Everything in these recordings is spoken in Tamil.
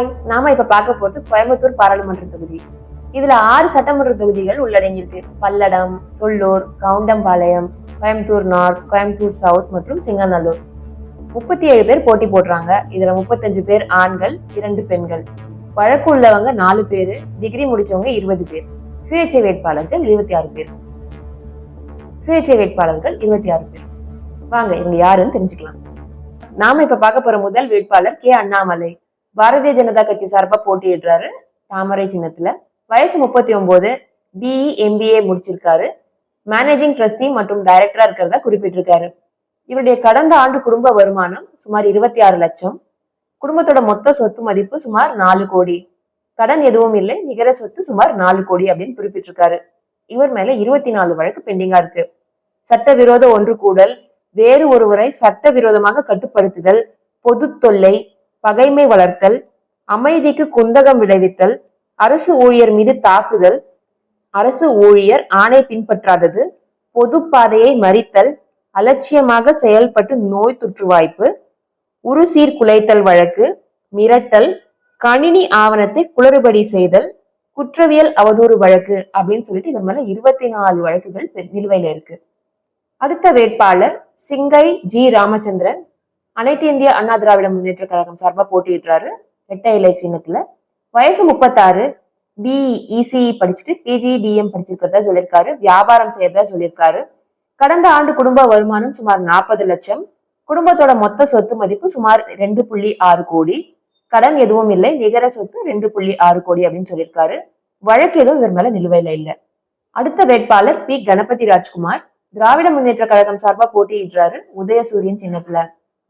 ஹாய் நாம இப்ப பார்க்க போறது கோயம்புத்தூர் பாராளுமன்ற தொகுதி. இதுல ஆறு சட்டமன்ற தொகுதிகள் உள்ளடங்கியிருக்கு. பல்லடம் சொல்லூர் கவுண்டம்பாளையம் கோயம்புத்தூர் நார்த் கோயம்புத்தூர் சவுத் மற்றும் சிங்கநல்லூர். முப்பத்தி ஏழு பேர் போட்டி போடுறாங்க. இதுல முப்பத்தஞ்சு பேர் ஆண்கள் இரண்டு பெண்கள். வழக்கு உள்ளவங்க நாலு பேரு டிகிரி முடிச்சவங்க இருபது பேர். சுயேட்சை வேட்பாளர்கள் இருபத்தி ஆறு பேர். சுயேட்சை வேட்பாளர்கள் இருபத்தி ஆறு பேர். வாங்க இவங்க யாருன்னு தெரிஞ்சுக்கலாம். நாம இப்ப பார்க்க போற முதல் வேட்பாளர் கே அண்ணாமலை. பாரதிய ஜனதா கட்சி சார்பா போட்டியிடுறாரு தாமரை சின்னத்துல. வயசு முப்பத்தி ஒன்பது பிஇ எம்பிஏ முடிச்சிருக்காரு. மேனேஜிங் ட்ரஸ்டி மற்றும் டைரக்டரா இருக்கிறதா குறிப்பிட்டிருக்காரு. இவருடைய கடந்த ஆண்டு குடும்ப வருமானம் சுமார் இருபத்தி ஆறு லட்சம். குடும்பத்தோட மொத்த சொத்து மதிப்பு சுமார் நாலு கோடி. கடன் எதுவும் இல்லை நிகர சொத்து சுமார் நாலு கோடி அப்படின்னு குறிப்பிட்டிருக்காரு. இவர் மேல இருபத்தி நாலு வழக்கு பெண்டிங்கா இருக்கு. சட்டவிரோத ஒன்று கூடல் வேறு ஒருவரை சட்டவிரோதமாக கட்டுப்படுத்துதல் பொது தொல்லை பகைமை வளர்த்தல் அமைதிக்கு குந்தகம் விளைவித்தல் அரசு ஊழியர் மீது தாக்குதல் அரசு ஊழியர் ஆணை பின்பற்றாதது பொது பாதையை மறித்தல் அலட்சியமாக செயல்பட்டு நோய் தொற்று வாய்ப்பு உரு சீர்குலைத்தல் வழக்கு மிரட்டல் கணினி ஆவணத்தை குளறுபடி செய்தல் குற்றவியல் அவதூறு வழக்கு அப்படின்னு சொல்லிட்டு இது மேல இருபத்தி நாலு வழக்குகள் நிலுவையில இருக்கு. அடுத்த வேட்பாளர் சிங்கை ஜி. ராமச்சந்திரன். அனைத்து இந்திய அண்ணா திராவிட முன்னேற்ற கழகம் சார்பா போட்டியிடுறாரு ரெட்டை இலை சின்னத்துல. வயசு முப்பத்தாறு பிஇசி படிச்சுட்டு பிஜிடிஎம் படிச்சிருக்கிறதா சொல்லியிருக்காரு. வியாபாரம் செய்யறதா சொல்லியிருக்காரு. கடந்த ஆண்டு குடும்ப வருமானம் சுமார் நாற்பது லட்சம். குடும்பத்தோட மொத்த சொத்து மதிப்பு சுமார் ரெண்டு புள்ளி ஆறு கோடி. கடன் எதுவும் இல்லை. நிகர சொத்து ரெண்டு புள்ளி ஆறு கோடி அப்படின்னு சொல்லியிருக்காரு. வழக்கு எதுவும் இவர் மேல நிலுவையில இல்ல. அடுத்த வேட்பாளர் பி கணபதி ராஜ்குமார் திராவிட முன்னேற்ற கழகம் சார்பா போட்டியிடுறாரு உதயசூரியன் சின்னத்துல.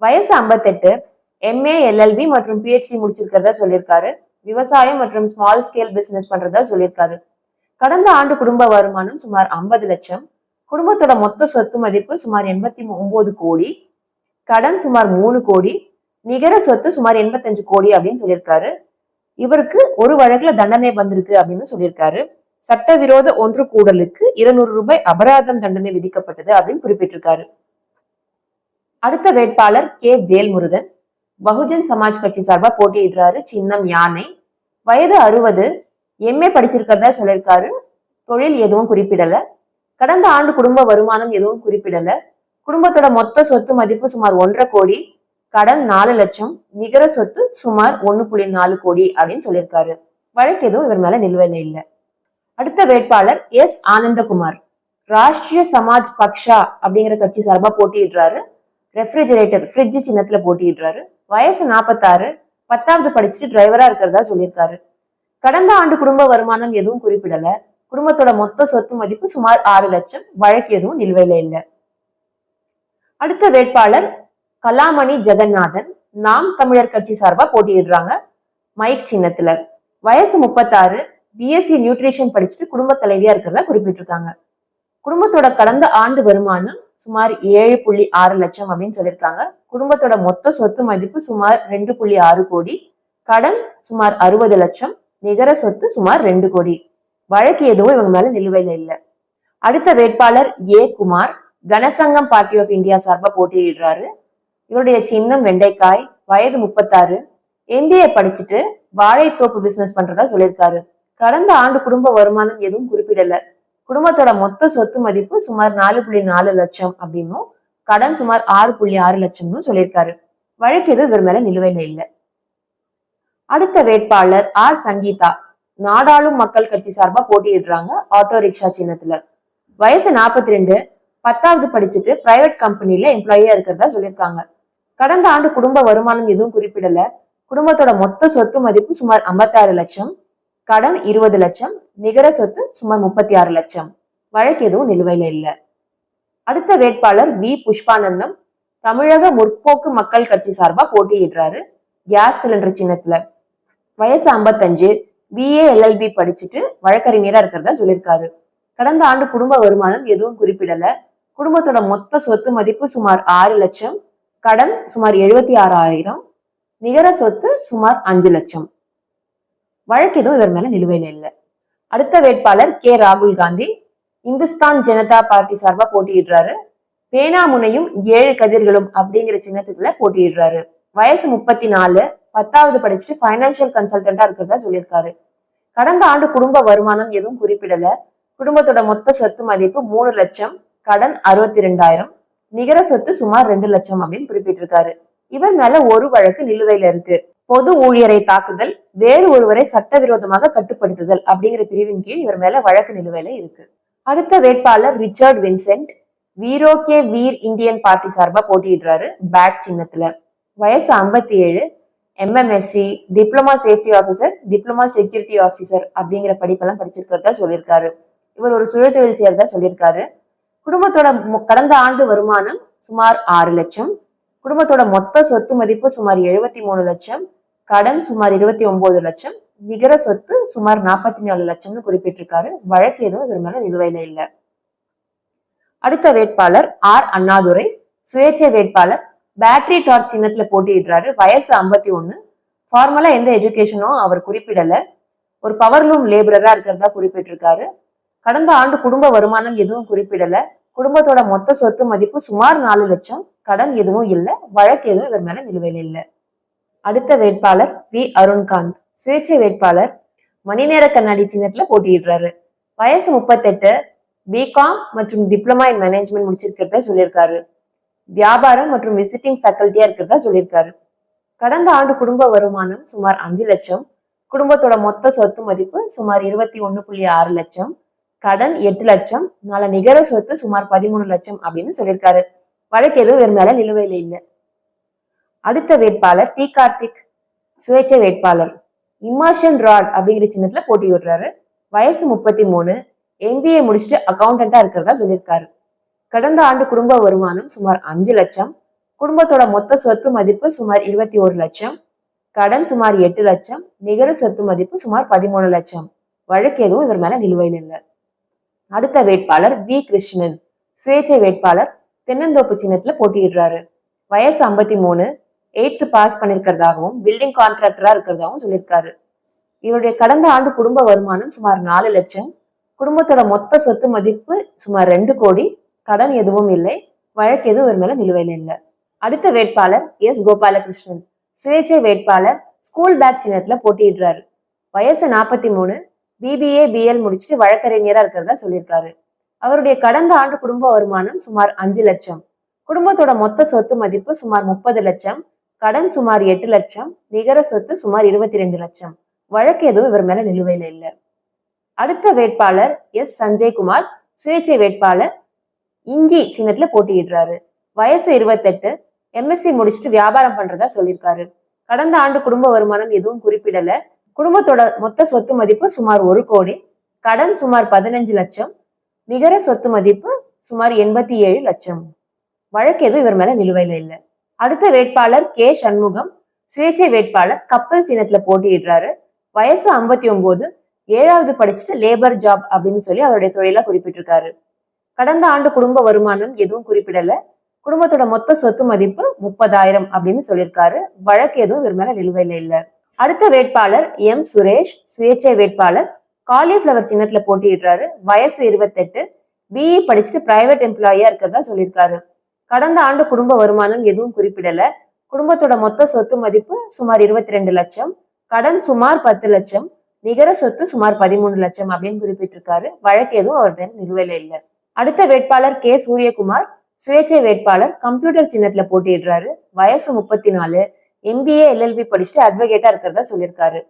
வயசு 58 எம்ஏ எல்எல்பி மற்றும் பிஹெச்டி முடிச்சிருக்கிறதா சொல்லியிருக்காரு. விவசாயம் மற்றும் ஸ்மால் ஸ்கேல் பிசினஸ் பண்றதா சொல்லியிருக்காரு. கடந்த ஆண்டு குடும்ப வருமானம் சுமார் 50 லட்சம். குடும்பத்தோட மொத்த சொத்து மதிப்பு சுமார் எண்பத்தி ஒன்பது கோடி. கடன் சுமார் மூணு கோடி. நிகர சொத்து சுமார் எண்பத்தஞ்சு கோடி அப்படின்னு சொல்லியிருக்காரு. இவருக்கு ஒரு வழக்குல தண்டனை வந்திருக்கு அப்படின்னு சொல்லியிருக்காரு. சட்டவிரோத ஒன்று கூடலுக்கு இருநூறு ரூபாய் அபராதம் தண்டனை விதிக்கப்பட்டது அப்படின்னு குறிப்பிட்டிருக்காரு. அடுத்த வேட்பாளர் கே. வேல்முருகன். பகுஜன் சமாஜ் கட்சி சார்பா போட்டியிடுறாரு சின்னம் யானை. வயது அறுபது. எம்ஏ படிச்சிருக்கிறதா சொல்லியிருக்காரு. தொழில் எதுவும் குறிப்பிடல. கடந்த ஆண்டு குடும்ப வருமானம் எதுவும் குறிப்பிடல. குடும்பத்தோட மொத்த சொத்து மதிப்பு சுமார் ஒன்றரை கோடி. கடன் நாலு லட்சம். நிகர சொத்து சுமார் ஒன்னு புள்ளி நாலு கோடி அப்படின்னு சொல்லியிருக்காரு. வழக்கு எதுவும் இவர் மேல நிலுவையில இல்ல. அடுத்த வேட்பாளர் எஸ். ஆனந்தகுமார். ராஷ்டிரிய சமாஜ் பக்ஷா அப்படிங்கிற கட்சி சார்பா போட்டியிடுறாரு. ரெஃப்ரிஜரேட்டர் ஃப்ரிட்ஜ் சின்னத்துல போட்டியிடுறாரு. வயசு நாற்பத்தாறு பத்தாவது படிச்சுட்டு டிரைவரா இருக்கிறதா சொல்லியிருக்காரு. கடந்த ஆண்டு குடும்ப வருமானம் எதுவும் குறிப்பிடல. குடும்பத்தோட மொத்த சொத்து மதிப்பு சுமார் ஆறு லட்சம். வழக்கு எதுவும் நிலுவையில இல்ல. அடுத்த வேட்பாளர் கலாமணி ஜெகநாதன். நாம் தமிழர் கட்சி சார்பா போட்டியிடுறாங்க மைக் சின்னத்துல. வயசு முப்பத்தாறு பிஎஸ்சி நியூட்ரிஷன் படிச்சுட்டு குடும்ப தலைவியா இருக்கிறதா குறிப்பிட்டிருக்காங்க. குடும்பத்தோட கடந்த ஆண்டு வருமானம் சுமார் ஏழு புள்ளி ஆறு லட்சம் அப்படின்னு சொல்லியிருக்காங்க. குடும்பத்தோட மொத்த சொத்து மதிப்பு சுமார் ரெண்டு புள்ளி ஆறு கோடி. கடன் சுமார் அறுபது லட்சம். நிகர சொத்து சுமார் ரெண்டு கோடி. வழக்கு எதுவும் இவங்க மேல நிலுவையில இல்லை. அடுத்த வேட்பாளர் A Kumar Ganasangam party of India சார்பாக போட்டியிடுறாரு. இவருடைய சின்னம் வெண்டைக்காய் வயது முப்பத்தாறு. எம்பிஏ படிச்சுட்டு வாழைத்தோப்பு பிசினஸ் பண்றதா சொல்லியிருக்காரு. கடந்த ஆண்டு குடும்ப வருமானம் எதுவும் குறிப்பிடல. குடும்பத்தோட மொத்த சொத்து மதிப்பு சுமார் நாலு புள்ளி நாலு லட்சம் அப்படின்னும் கடன் சுமார் ஆறு புள்ளி ஆறு லட்சம்னு சொல்லியிருக்காரு. வழக்கு எதுவும் இவர் மேல நிலுவையில இல்ல. அடுத்த வேட்பாளர் ஆர் சங்கீதா நாடாளும் மக்கள் கட்சி சார்பா போட்டியிடுறாங்க ஆட்டோ ரிக்ஷா சின்னத்துல. வயசு நாற்பத்தி ரெண்டு பத்தாவது படிச்சுட்டு பிரைவேட் கம்பெனில எம்ப்ளாயியா இருக்கிறதா சொல்லியிருக்காங்க. கடந்த ஆண்டு குடும்ப வருமானம் எதுவும் குறிப்பிடல. குடும்பத்தோட மொத்த சொத்து மதிப்பு சுமார் 56 லட்சம். கடன் இருபது லட்சம் நிகர சொத்து சுமார் முப்பத்தி ஆறு லட்சம். வழக்கு எதுவும் நிலுவையில இல்லை. அடுத்த வேட்பாளர் வி. புஷ்பானந்தம் தமிழக முற்போக்கு மக்கள் கட்சி சார்பா போட்டியிடுறாரு கேஸ் சிலிண்டர் சின்னத்துல. வயசு ஐம்பத்தஞ்சு பிஏ எல்எல்பி படிச்சுட்டு வழக்கறிஞரா இருக்கிறதா சொல்லியிருக்காரு. கடந்த ஆண்டு குடும்ப வருமானம் எதுவும் குறிப்பிடல. குடும்பத்தோட மொத்த சொத்து மதிப்பு சுமார் ஆறு லட்சம் கடன் சுமார் எழுபத்தி ஆறாயிரம் நிகர சொத்து சுமார் அஞ்சு லட்சம். வழக்கு எதுவும் இவர் மேல நிலுவையில இல்லை. அடுத்த வேட்பாளர் கே. ராகுல் காந்தி இந்துஸ்தான் ஜனதா பார்ட்டி சார்பா போட்டியிடுறாரு. பேனாமுனையும் ஏழு கதிர்களும் அப்படிங்கிற சின்னத்துக்குள்ள போட்டியிடுறாரு. வயசு முப்பத்தி நாலு பத்தாவது படிச்சுட்டு ஃபைனான்சியல் கன்சல்டண்டா இருக்கிறதா சொல்லியிருக்காரு. கடந்த ஆண்டு குடும்ப வருமானம் எதுவும் குறிப்பிடல. குடும்பத்தோட மொத்த சொத்து மதிப்பு மூணு லட்சம் கடன் அறுபத்தி ரெண்டாயிரம் நிகர சொத்து சுமார் ரெண்டு லட்சம் அப்படின்னு குறிப்பிட்டிருக்காரு. இவர் மேல ஒரு வழக்கு நிலுவையில இருக்கு. பொது ஊழியரை தாக்குதல் வேறு ஒருவரை சட்டவிரோதமாக கட்டுப்படுத்துதல் அப்படிங்கிற பிரிவின் கீழ் இவர் மேல வழக்கு நிலுவையில இருக்கு. அடுத்த வேட்பாளர் Richard Vincent Veeroke Veer Indian party சார்பா போட்டியிடுறாரு பேட் சின்னத்துல. வயசு ஐம்பத்தி ஏழு MMSc diploma safety officer diploma security officer அப்படிங்கிற படிப்பெல்லாம் படிச்சிருக்கிறதா சொல்லியிருக்காரு. இவர் ஒரு சுயதொழில் செய்யறதா சொல்லியிருக்காரு. குடும்பத்தோட கடந்த ஆண்டு வருமானம் சுமார் ஆறு லட்சம். குடும்பத்தோட மொத்த சொத்து மதிப்பு சுமார் எழுபத்தி மூணு லட்சம். கடன் சுமார் இருபத்தி ஒன்பது லட்சம் நிகர சொத்து சுமார் நாற்பத்தி நாலு லட்சம்னு குறிப்பிட்டிருக்காரு. வழக்கு எதுவும் இவர் மேல நிலுவையில இல்லை. அடுத்த வேட்பாளர் ஆர். அண்ணாதுரை சுயேட்சை வேட்பாளர் பேட்டரி டார்ச் சின்னத்துல போட்டியிடுறாரு. வயசு ஐம்பத்தி ஒண்ணு ஃபார்மலா எந்த எஜுகேஷனும் அவர் குறிப்பிடல. ஒரு பவர்லூம் லேபரரா இருக்கிறதா குறிப்பிட்டிருக்காரு. கடந்த ஆண்டு குடும்ப வருமானம் எதுவும் குறிப்பிடல. குடும்பத்தோட மொத்த சொத்து மதிப்பு சுமார் நாலு லட்சம். கடன் எதுவும் இல்லை. வழக்கு எதுவும் இவர் மேல நிலுவையில் இல்லை. அடுத்த வேட்பாளர் வி. அருண்காந்த். சுயேட்சை வேட்பாளர் மணிநேர கண்ணாடி சின்னத்துல போட்டியிடுறாரு. வயசு முப்பத்தெட்டு பிகாம் மற்றும் டிப்ளமா இன் மேனேஜ்மெண்ட் முடிச்சிருக்கிறதா சொல்லியிருக்காரு. வியாபாரம் மற்றும் விசிட்டிங் ஃபேக்கல்ட்டியா இருக்கிறதா சொல்லியிருக்காரு. கடந்த ஆண்டு குடும்ப வருமானம் சுமார் அஞ்சு லட்சம். குடும்பத்தோட மொத்த சொத்து மதிப்பு சுமார் இருபத்தி ஒன்று புள்ளி ஆறு லட்சம். கடன் எட்டு லட்சம். நால நிகர சொத்து சுமார் பதிமூணு லட்சம் அப்படின்னு சொல்லியிருக்காரு. வழக்கு எதுவும் இவர் மேல நிலுவையில இல்லை. அடுத்த வேட்பாளர் டி கார்த்திக் சுயேட்சை வேட்பாளர் இமாஷன் ராட் அப்படிங்கிற சின்னத்துல போட்டி விடுறாரு. வயசு முப்பத்தி மூணு எம்பிஏ முடிச்சுட்டு அக்கௌண்டண்டா இருக்கிறதா சொல்லியிருக்காரு. கடந்த ஆண்டு குடும்ப வருமானம் சுமார் அஞ்சு லட்சம் குடும்பத்தோட மொத்த சொத்து மதிப்பு சுமார் இருபத்தி ஒரு லட்சம் கடன் சுமார் எட்டு லட்சம் நிகர சொத்து மதிப்பு சுமார் பதிமூணு லட்சம். வழக்கு எதுவும் இவர் மேல நிலுவையில் இல்லை. அடுத்த வேட்பாளர் வி கிருஷ்ணன் சுயேட்சை வேட்பாளர் தென்னந்தோப்பு சின்னத்துல போட்டியிடுறாரு. வயசு ஐம்பத்தி மூணு எயித்து பாஸ் பண்ணியிருக்கிறதாகவும் பில்டிங் கான்ட்ராக்டரா இருக்கிறதாகவும் சொல்லியிருக்காரு. இவருடைய கடந்த ஆண்டு குடும்ப வருமானம் சுமார் நாலு லட்சம். குடும்பத்தோட மொத்த சொத்து மதிப்பு சுமார் ரெண்டு கோடி. கடன் எதுவும் இல்லை. வழக்கு எதுவும் இவர் மேல நிலுவையில் இல்லை. அடுத்த வேட்பாளர் எஸ் கோபாலகிருஷ்ணன். சுயேட்சை வேட்பாளர் ஸ்கூல் பேக் சின்னத்துல போட்டியிடுறாரு. வயசு நாற்பத்தி மூணு. பிபிஏ பிஎல் முடிச்சுட்டு வழக்கறிஞரா இருக்கிறதா சொல்லியிருக்காரு. அவருடைய கடந்த ஆண்டு குடும்ப வருமானம் சுமார் அஞ்சு லட்சம். குடும்பத்தோட மொத்த சொத்து மதிப்பு சுமார் முப்பது லட்சம். கடன் சுமார் எட்டு லட்சம் நிகர சொத்து சுமார் இருபத்தி ரெண்டு லட்சம். வழக்கு எதுவும் இவர் மேல நிலுவையில இல்லை. அடுத்த வேட்பாளர் எஸ். சஞ்சய்குமார் சுயேட்சை வேட்பாளர் இஞ்சி சின்னத்துல போட்டியிடுறாரு. வயசு இருபத்தெட்டு எம்எஸ்சி முடிச்சுட்டு வியாபாரம் பண்றதா சொல்லியிருக்காரு. கடந்த ஆண்டு குடும்ப வருமானம் எதுவும் குறிப்பிடல. குடும்பத்தோட மொத்த சொத்து மதிப்பு சுமார் ஒரு கோடி. கடன் சுமார் பதினஞ்சு லட்சம். நிகர சொத்து மதிப்பு சுமார் எண்பத்தி ஏழு லட்சம். வழக்கு எதுவும் இவர் மேல நிலுவையில இல்லை. அடுத்த வேட்பாளர் கே. சண்முகம் சுயேட்சை வேட்பாளர் கப்பல் சின்னத்துல போட்டியிடுறாரு. வயசு ஐம்பத்தி ஒன்பது ஏழாவது படிச்சுட்டு லேபர் ஜாப் அப்படின்னு சொல்லி அவருடைய தொழிலா குறிப்பிட்டிருக்காரு. கடந்த ஆண்டு குடும்ப வருமானம் எதுவும் குறிப்பிடல. குடும்பத்தோட மொத்த சொத்து மதிப்பு முப்பதாயிரம் அப்படின்னு சொல்லியிருக்காரு. வழக்கு எதுவும் இவர் மேல நிலுவையில இல்ல. அடுத்த வேட்பாளர் எம். சுரேஷ் சுயேட்சை வேட்பாளர் காலிஃபிளவர் சின்னத்துல போட்டியிடுறாரு. வயசு இருபத்தெட்டு பிஇ படிச்சுட்டு பிரைவேட் எம்ப்ளாயியா இருக்கிறதா சொல்லியிருக்காரு. கடந்த ஆண்டு குடும்ப வருமானம் எதுவும் குறிப்பிடல. குடும்பத்தோட மொத்த சொத்து மதிப்பு சுமார் இருபத்தி ரெண்டு லட்சம். கடன் சுமார் பத்து லட்சம். நிகர சொத்து சுமார் பதிமூணு லட்சம் அப்படின்னு குறிப்பிட்டிருக்காரு. வழக்கு எதுவும் அவர் பேர் நிலுவையில இல்லை. அடுத்த வேட்பாளர் கே. சூரியகுமார் சுயேட்சை வேட்பாளர் கம்ப்யூட்டர் சின்னத்துல போட்டியிடுறாரு. வயசு முப்பத்தி நாலு எம்பிஏ எல்எல்பி படிச்சுட்டு அட்வொகேட்டா இருக்கிறதா சொல்லியிருக்காரு.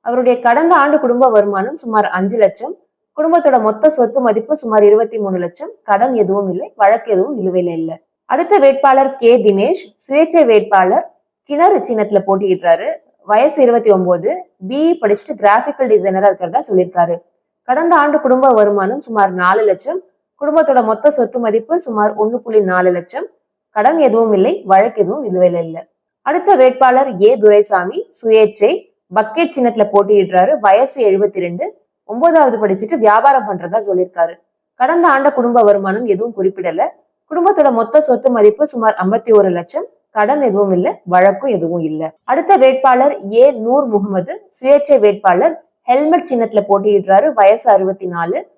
அவருடைய கடந்த ஆண்டு குடும்ப வருமானம் சுமார் அஞ்சு லட்சம். குடும்பத்தோட மொத்த சொத்து மதிப்பு சுமார் இருபத்தி மூணு லட்சம். கடன் எதுவும் இல்லை. வழக்கு எதுவும் நிலுவையில இல்லை. அடுத்த வேட்பாளர் கே தினேஷ் சுயேட்சை வேட்பாளர் கிணறு சின்னத்துல போட்டியிடுறாரு. வயசு இருபத்தி ஒன்பது பிஇ படிச்சுட்டு கிராஃபிக்கல் டிசைனரா இருக்கிறதா சொல்லியிருக்காரு. கடந்த ஆண்டு குடும்ப வருமானம் சுமார் நாலு லட்சம். குடும்பத்தோட மொத்த சொத்து மதிப்பு சுமார் ஒன்று புள்ளி நாலு லட்சம். கடன் எதுவும் இல்லை வழக்கு எதுவும் நிலுவையில இல்லை. அடுத்த வேட்பாளர் ஏ துரைசாமி சுயேட்சை பக்கெட் சின்னத்துல போட்டியிடுறாரு. வயசு எழுபத்தி ரெண்டு ஒன்பதாவது படிச்சுட்டு வியாபாரம் பண்றதா சொல்லியிருக்காரு. கடந்த ஆண்ட குடும்ப வருமானம் எதுவும் குறிப்பிடல. குடும்பத்தோட மொத்த சொத்து மதிப்பு சுமார் ஐம்பத்தி ஒரு லட்சம். கடன் எதுவும் இல்ல வழக்கும் எதுவும் இல்ல. அடுத்த வேட்பாளர் ஏ. நூர் முகமது. சுயேட்சை வேட்பாளர் ஹெல்மெட் சின்னத்துல போட்டியிடுறாரு வயசு அறுபத்தி நாலு.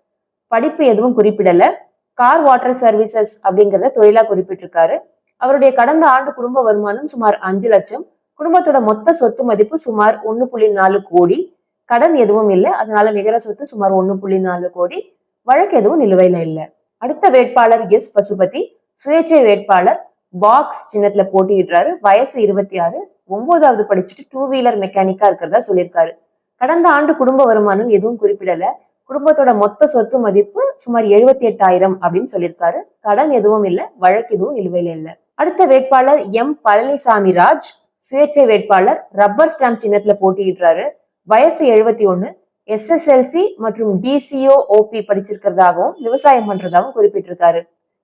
படிப்பு எதுவும் குறிப்பிடல. கார் வாட்டர் சர்வீசஸ் அப்படிங்கறத தொழிலா குறிப்பிட்டிருக்காரு. அவருடைய கடந்த ஆண்டு குடும்ப வருமானம் சுமார் அஞ்சு லட்சம். குடும்பத்தோட மொத்த சொத்து மதிப்பு சுமார் ஒன்னு புள்ளி நாலு கோடி. கடன் எதுவும் இல்லை அதனால நிகர சொத்து சுமார் ஒன்னு புள்ளி நாலு கோடி. வழக்கு எதுவும் நிலுவையில இல்லை. அடுத்த வேட்பாளர் எஸ் பசுபதி சுயேட்சை வேட்பாளர் பாக்ஸ் சின்னத்துல போட்டியிடுறாரு. வயசு இருபத்தி ஆறு ஒன்பதாவது படிச்சுட்டு டூ வீலர் மெக்கானிக்கா இருக்கிறதா சொல்லியிருக்காரு. கடந்த ஆண்டு குடும்ப வருமானம் எதுவும் குறிப்பிடல. குடும்பத்தோட மொத்த சொத்து மதிப்பு சுமார் எழுபத்தி எட்டாயிரம் அப்படின்னு சொல்லியிருக்காரு. கடன் எதுவும் இல்லை வழக்கு எதுவும் நிலுவையில இல்லை. அடுத்த வேட்பாளர் எம் பழனிசாமி ராஜ் சுயேட்சை வேட்பாளர் ரப்பர் ஸ்டாம்ப் சின்னத்துல போட்டியிடுறாரு. வயசு எழுபத்தி ஒன்னு எஸ்எஸ்எல்சி மற்றும் டிசிஓ ஓபி படிச்சிருக்கிறதாகவும் விவசாயம் பண்றதாகவும் குறிப்பிட்டிருக்காரு.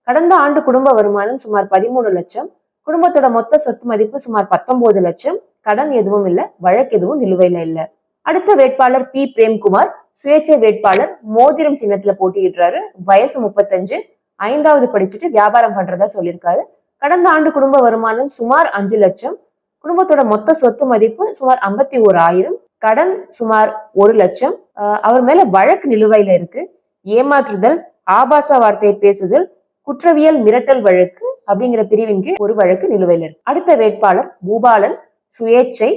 கடந்த ஆண்டு குடும்ப வருமானம் சுமார் பதிமூணு லட்சம். குடும்பத்தோட மொத்த சொத்து மதிப்பு சுமார் பத்தொன்பது லட்சம். கடன் எதுவும் இல்ல வழக்கு எதுவும் நிலுவையில இல்ல. அடுத்த வேட்பாளர் பி. பிரேம்குமார் சுயேட்சை வேட்பாளர் மோதிரம் சின்னத்துல போட்டியிடுறாரு. வயசு முப்பத்தஞ்சு. ஐந்தாவது படிச்சுட்டு வியாபாரம் பண்றதா சொல்லியிருக்காரு. கடந்த ஆண்டு குடும்ப வருமானம் சுமார் அஞ்சு லட்சம். குடும்பத்தோட மொத்த சொத்து மதிப்பு சுமார் ஐம்பத்தி ஓர் ஆயிரம் கடன் சுமார் ஒரு லட்சம். அவர் மேல வழக்கு நிலுவையில இருக்கு. ஏமாற்றுதல் ஆபாச வார்த்தையை பேசுதல் குற்றவியல் மிரட்டல் வழக்கு அப்படிங்கிற பிரிவின் கீழ் ஒரு வழக்கு நிலுவையில் இருக்கு. அடுத்த வேட்பாளர் பூபாலன் சுயேச்சை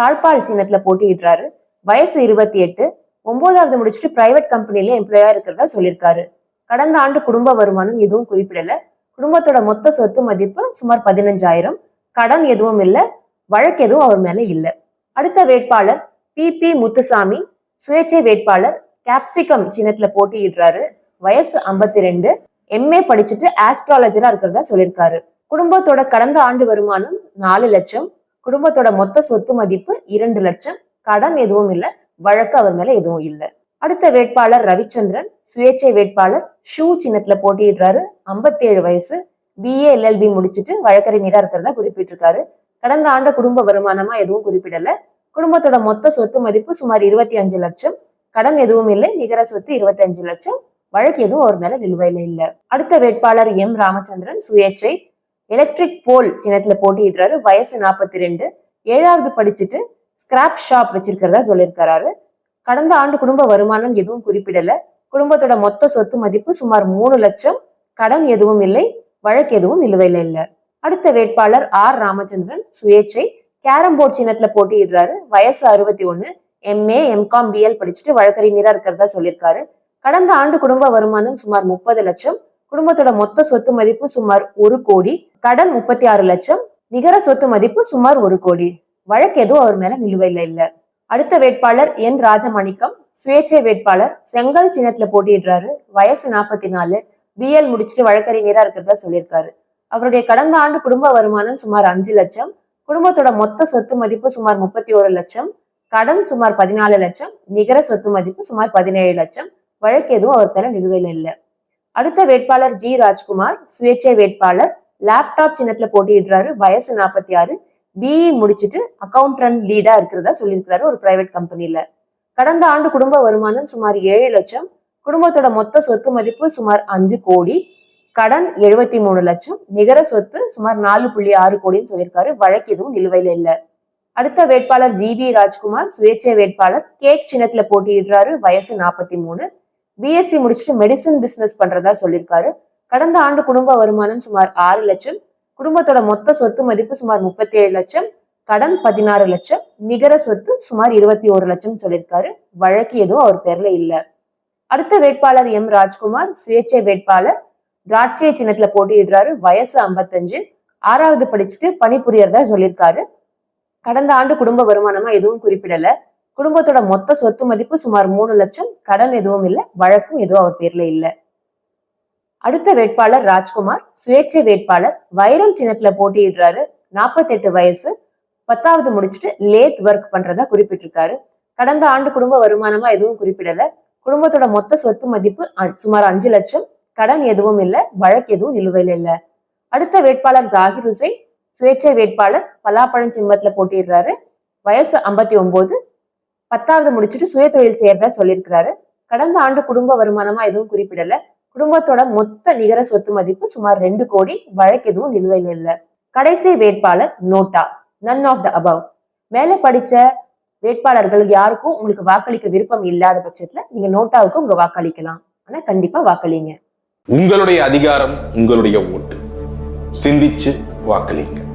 தாழ்பால் சின்னத்துல போட்டியிடுறாரு. வயசு இருபத்தி எட்டு. ஒன்பதாவது முடிச்சுட்டு பிரைவேட் கம்பெனில எம்ப்ளாயா இருக்கிறதா சொல்லியிருக்காரு. கடந்த ஆண்டு குடும்ப வருமானம் எதுவும் குறிப்பிடல. குடும்பத்தோட மொத்த சொத்து மதிப்பு சுமார் பதினஞ்சாயிரம். கடன் எதுவும் இல்லை. வழக்கு எதுவும் அவர் மேல இல்லை. அடுத்த வேட்பாளர் பி. பி. முத்துசாமி சுயேட்சை வேட்பாளர் கேப்சிகம் சின்னத்துல போட்டியிடுறாரு. வயசு ஐம்பத்தி ரெண்டு எம்ஏ படிச்சுட்டு ஆஸ்ட்ராலஜரா இருக்கிறதா சொல்லியிருக்காரு. குடும்பத்தோட கடந்த ஆண்டு வருமானம் நாலு லட்சம். குடும்பத்தோட மொத்த சொத்து மதிப்பு இரண்டு லட்சம். கடன் எதுவும் இல்ல. வழக்கு அவர் மேல எதுவும் இல்ல. அடுத்த வேட்பாளர் ரவிச்சந்திரன் சுயேட்சை வேட்பாளர் ஷூ சின்னத்துல போட்டியிடுறாரு. ஐம்பத்தி ஏழு வயசு பிஏ எல்எல்பி முடிச்சுட்டு வழக்கறிஞரா இருக்கிறதா குறிப்பிட்டிருக்காரு. கடந்த ஆண்டு குடும்ப வருமானமா எதுவும் குறிப்பிடல. குடும்பத்தோட மொத்த சொத்து மதிப்பு சுமார் இருபத்தி அஞ்சு லட்சம். கடன் எதுவும் இல்லை. நிகர சொத்து இருபத்தி அஞ்சு லட்சம். வழக்கு எதுவும் அவர் மேல நிலுவையில இல்ல. அடுத்த வேட்பாளர் எம் ராமச்சந்திரன் சுயேட்சை. எலக்ட்ரிக் போல் சின்னத்துல போட்டியிடுறாரு. வயசு நாற்பத்தி ரெண்டு ஏழாவது படிச்சுட்டு ஸ்கிராப் ஷாப் வச்சிருக்கிறதா சொல்லியிருக்கிறாரு. கடந்த ஆண்டு குடும்ப வருமானம் எதுவும் குறிப்பிடல. குடும்பத்தோட மொத்த சொத்து மதிப்பு சுமார் மூணு லட்சம். கடன் எதுவும் இல்லை. வழக்கு எதுவும் நிலுவையில இல்ல. அடுத்த வேட்பாளர் ஆர் ராமச்சந்திரன் சுயேட்சை. கேரம் போர்ட் சின்னத்துல போட்டியிடுறாரு. வயசு அறுபத்தி ஒண்ணு எம்ஏ எம்காம் பிஎல் படிச்சுட்டு வழக்கறிஞரா இருக்கிறதா சொல்லியிருக்காரு. கடந்த ஆண்டு குடும்ப வருமானம் சுமார் முப்பது லட்சம். குடும்பத்தோட மொத்த சொத்து மதிப்பு சுமார் ஒரு கோடி. கடன் முப்பத்தி ஆறு லட்சம். நிகர சொத்து மதிப்பு சுமார் ஒரு கோடி. வழக்கு எதுவும் அவர் மேல நிலுவையில் இல்ல. அடுத்த வேட்பாளர் என் ராஜமாணிக்கம். சுயேட்சை வேட்பாளர் செங்கல் சின்னத்துல போட்டியிடுறாரு. வயசு நாற்பத்தி நாலு. பிஎல் முடிச்சுட்டு வழக்கறிஞரா இருக்கிறதா சொல்லியிருக்காரு. அவருடைய கடந்த ஆண்டு குடும்ப வருமானம் சுமார் அஞ்சு லட்சம். குடும்பத்தோட மொத்த சொத்து மதிப்பு சுமார் முப்பத்தி ஒரு லட்சம். கடன் சுமார் பதினாலு லட்சம். நிகர சொத்து மதிப்பு சுமார் பதினேழு லட்சம். வழக்கு எதுவும் அவர் பேர நிலுவையில் இல்லை. அடுத்த வேட்பாளர் ஜி ராஜ்குமார் சுயேட்சை வேட்பாளர் லேப்டாப் சின்னத்துல போட்டியிடுறாரு. வயசு நாற்பத்தி ஆறு. பிஇ முடிச்சுட்டு அக்கௌண்டன்ட் லீடா இருக்கிறதா சொல்லியிருக்கிறாரு ஒரு பிரைவேட் கம்பெனில கடந்த ஆண்டு குடும்ப வருமானம் சுமார் ஏழு லட்சம். குடும்பத்தோட மொத்த சொத்து மதிப்பு சுமார் அஞ்சு கோடி. கடன் எழுபத்தி மூணு லட்சம் நிகர சொத்து சுமார் நாலு புள்ளி ஆறு கோடின்னு சொல்லியிருக்காரு. வழக்கு எதுவும் நிலுவையில இல்ல. அடுத்த வேட்பாளர் ஜி வி ராஜ்குமார் சுயேட்சை வேட்பாளர் கேக் சின்னத்துல போட்டியிடுறாரு. வயசு நாற்பத்தி மூணு. பிஎஸ்சி முடிச்சுட்டு மெடிசன் பிசினஸ் பண்றதா சொல்லியிருக்காரு. கடந்த ஆண்டு குடும்ப வருமானம் சுமார் ஆறு லட்சம். குடும்பத்தோட மொத்த சொத்து மதிப்பு சுமார் முப்பத்தி ஏழு லட்சம். கடன் பதினாறு லட்சம். நிகர சொத்து சுமார் இருபத்தி ஒரு லட்சம் சொல்லியிருக்காரு. வழக்கு எதுவும் அவர் பேர்ல இல்ல. அடுத்த வேட்பாளர் எம் ராஜ்குமார் சுயேட்சை வேட்பாளர் திராட்சை சின்னத்துல போட்டியிடுறாரு. வயசு ஐம்பத்தஞ்சு. ஆறாவது படிச்சுட்டு பணிபுரியறதா சொல்லியிருக்காரு. கடந்த ஆண்டு குடும்ப வருமானமா எதுவும் குறிப்பிடல. குடும்பத்தோட மொத்த சொத்து மதிப்பு சுமார் மூணு லட்சம். கடன் எதுவும் இல்லை. வழக்கும் எதுவும் அவர் பேர்ல இல்லை. அடுத்த வேட்பாளர் ராஜ்குமார். சுயேட்சை வேட்பாளர். வைரம் சின்னத்துல போட்டியிடுறாரு. நாற்பத்தெட்டு வயசு. பத்தாவது முடிச்சுட்டு லேட் ஒர்க் பண்றதா குறிப்பிட்டிருக்காரு. கடந்த ஆண்டு குடும்ப வருமானமா எதுவும் குறிப்பிடல. குடும்பத்தோட மொத்த சொத்து மதிப்பு சுமார் அஞ்சு லட்சம். கடன் எதுவும் இல்லை வழக்கு எதுவும் நிலுவையில் இல்லை. அடுத்த வேட்பாளர் ஜாகிர் ஹுசைன் சுயேட்சை வேட்பாளர் பலாப்பழம் சிம்மத்துல போட்டிடுறாரு வயசு ஐம்பத்தி ஒன்பது பத்தாவது முடிச்சுட்டு சுய தொழில் செய்யறதா சொல்லியிருக்கிறாரு. கடந்த ஆண்டு குடும்ப வருமானமா எதுவும் குறிப்பிடல. குடும்பத்தோட மொத்த நிகர சொத்து மதிப்பு சுமார் ரெண்டு கோடி வழக்கு எதுவும் நிலுவையில் இல்லை. கடைசி வேட்பாளர் NOTA none of the above மேலே படிச்ச வேட்பாளர்கள் யாருக்கும் உங்களுக்கு வாக்களிக்க விருப்பம் இல்லாத பட்சத்துல நீங்க நோட்டாவுக்கு உங்க வாக்களிக்கலாம். ஆனா கண்டிப்பா வாக்களிங்க. உங்களுடைய அதிகாரம் உங்களுடைய ஓட்டு. சிந்திச்சு வாக்களிங்க.